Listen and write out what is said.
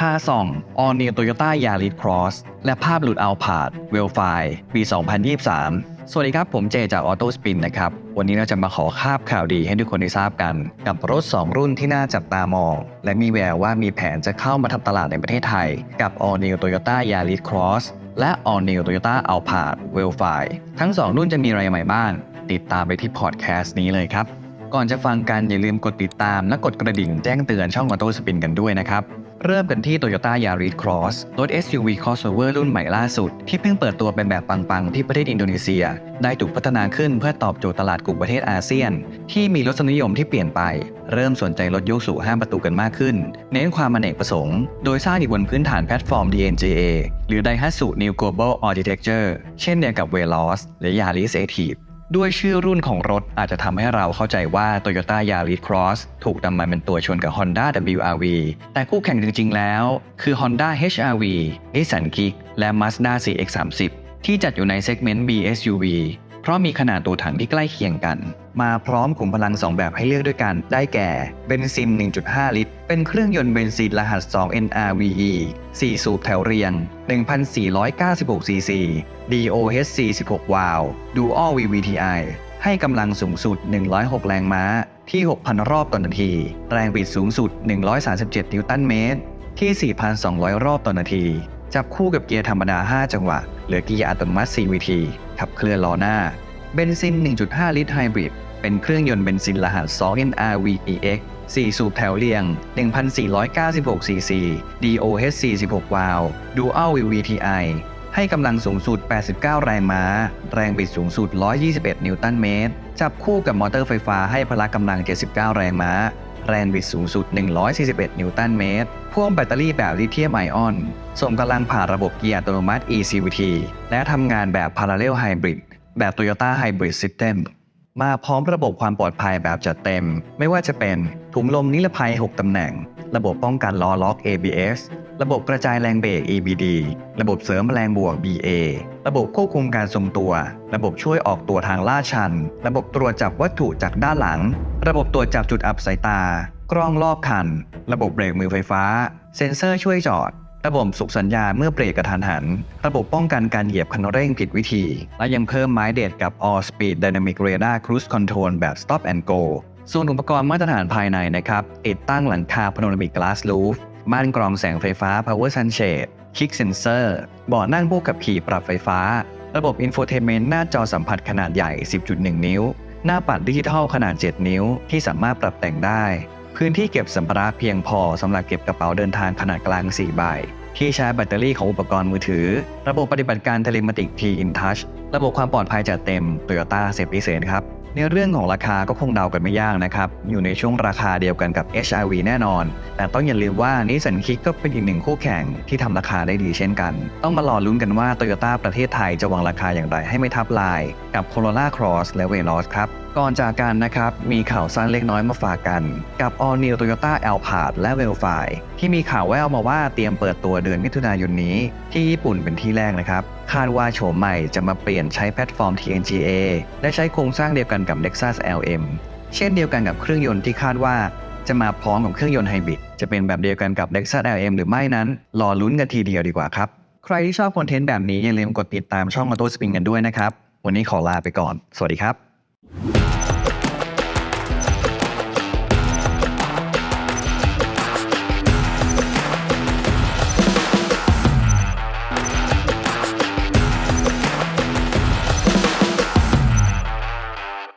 พาส่อง All New Toyota Yaris Cross และภาพหลุดเอาผาดเวลไฟปี 2023 สวัสดีครับ ผมเจจาก Auto Spin นะครับ วันนี้เราจะมาขอคาบข่าวดีให้ทุกคนได้ทราบกัน กับรถ 2 รุ่นที่น่าจับตามอง และมีแววว่ามีแผนจะเข้ามาทำตลาดในประเทศไทย กับ All New Toyota Yaris Cross และ All New Toyota Alphard w e l f i ทั้ง 2 รุ่นจะมีอะไรใหม่บ้าง ติดตามไปที่พอดแคสต์นี้เลยครับ ก่อนจะฟังกันอย่าลืมกดติดตามและกดกระดิ่งแจ้งเตือนช่อง Auto Spin กันด้วยนะครับ เริ่มกันที่ Toyota Yaris Cross รถ SUV crossover รุ่นใหม่ล่าสุด ที่เพิ่งเปิดตัวเป็นแบบปัง ๆ ที่ประเทศอินโดนีเซีย ได้ถูกพัฒนาขึ้นเพื่อตอบโจทย์ตลาดกลุ่มประเทศอาเซียน ที่มีรสนิยมที่เปลี่ยนไป เริ่มสนใจรถยกสูง5ประตูกันมากขึ้น เน้นความอเนกประสงค์ โดยสร้างอยู่บนพื้นฐานแพลตฟอร์ม DNGA หรือ Daihatsu New Global Architecture เช่นเดียวกับ Veloz และ Yaris Active ด้วยชื่อรุ่นของรถอาจจะทำให้เราเข้าใจว่า Toyota Yaris Cross ถูกนำมาเป็นตัวชนกับ Honda WRV แต่คู่แข่งจริงๆแล้ว คือ Honda HRV Nissan Kick และ Mazda CX-30 ที่จัดอยู่ในเซกเมนต์ BSUV ราะมีขนาดตัวถังที่ใกล้เคียงกัน มาพร้อมขุมพลัง 2 แบบให้เลือกด้วยกัน ได้แก่เบนซิน 1.5 ลิตร เป็นเครื่องยนต์เบนซินรหัส 2 NRVE 4 สูบแถวเรียง 1,496 cc DOHC 16 วาล์ว Dual VVTi ให้กำลังสูงสุด 106 แรงม้า ที่ 6,000 รอบต่อนาที แรงบิดสูงสุด 137 นิวตันเมตร ที่ 4,200 รอบต่อนาที จับคู่กับเกียร์ธรรมดา 5 จังหวะหรือเกียร์อัตโนมัติ CVT ขับเคลื่อนล้อหน้า เบนซิน 1.5 ลิตรไฮบริด เป็นเครื่องยนต์เบนซินรหัส 2NRVEX 4 สูบแถวเรียง 1,496 cc DOHC 16 วาล์ว Dual VVTi ให้กำลังสูงสุด 89 แรงม้า แรงบิดสูงสุด 121 นิวตันเมตร จับคู่กับมอเตอร์ไฟฟ้าให้พละกำลัง 79 แรงม้า แรงบิดสูงสุด 141 นิวตันเมตร พ่วงแบตเตอรี่แบบลิเธียมไอออน ส่งกำลังผ่านระบบเกียร์อัตโนมัติ eCVT และทำงานแบบ Parallel Hybrid แบบ Toyota Hybrid System มาพร้อมระบบความปลอดภัยแบบจัดเต็ม ไม่ว่าจะเป็นถุงลมนิรภัย 6 ตำแหน่ง ระบบป้องกันล้อล็อก ABS ระบบกระจายแรงเบรก EBD ระบบเสริมแรงบวก BA ระบบควบคุมการทรงตัว ระบบช่วยออกตัวทางล่าชัน ระบบตรวจจับวัตถุจากด้านหลัง ระบบตรวจจับจุดอับสายตา กล้องรอบคัน ระบบเบรกมือไฟฟ้า เซ็นเซอร์ช่วยจอด ระบบสุกสัญญาเมื่อเบรกกระทันหัน ระบบป้องกันการเหยียบคันเร่งผิดวิธี และยังเพิ่มไม้เด็ดกับ All Speed Dynamic Radar Cruise Control แบบ Stop and Go ส่วนอุปกรณ์มาตรฐานภายในนะครับติดตั้งหลังคา Panoramic Glass Roof ม่านกรองแสงไฟฟ้า Power Sunshade Kick Sensor เบาะนั่งผู้ขับขี่ปรับไฟฟ้า ระบบ Infotainment หน้าจอสัมผัสขนาดใหญ่ 10.1 นิ้ว หน้าปัดดิจิทัลขนาด 7 นิ้ว ที่สามารถปรับแต่งได้ พื้นที่เก็บสัมภาระเพียงพอสำหรับเก็บกระเป๋าเดินทางขนาดกลาง 4 ใบ ที่ใชาร์จแบตเตอรี่ของอุปกรณ์มือถือ ระบบปฏิบัติการ Telematic T in Touch ระบบความปลอดภัยจัดเต็ม Toyota Safety Sense ครับในเรื่องของราคาก็คงเดากันไม่ยากนะครับ อยู่ในช่วงราคาเดียวกันกับ HRV แน่นอน แต่ต้องอย่าลืมว่านิสันคิกก็เป็นอีกหนึ่งคู่แข่งที่ทำราคาได้ดีเช่นกัน ต้องมารอลุ้นกันว่า Toyota ประเทศไทยจะวางราคาอย่างไรให้ไม่ทับลาย กับ Corolla Cross และ Veloz ครับก่อนจากกันนะครับ มีข่าวสั้นเล็กน้อยมาฝากกัน กับ All New Toyota Alphard และ v e l f i ที่มีข่าวแววมาว่าเตรียมเปิดตัวเดือนมิถุนายนนี้ ที่ญี่ปุ่นเป็นที่แรกนะครับ คาดว่าโฉมใหม่จะมาเปลี่ยนใช้แพลตฟอร์ม TNGA และใช้โครงสร้างเดียวกันกับ Lexus LM เช่นเดียวกันกับเครื่องยนต์ที่คาดว่าจะมาพร้อมกับเครื่องยนต์ไฮบริดจะเป็นแบบเดียวกันกับ Lexus LM หรือไม่นั้น รอลุ้นกันทีเดียวดีกว่าครับ ใครที่ชอบคอนเทนต์แบบนี้อย่าลืมกดติดตามช่อง Auto Spin กันด้วยนะครับ วันนี้ขอลาไปก่อน สวัสดีครับ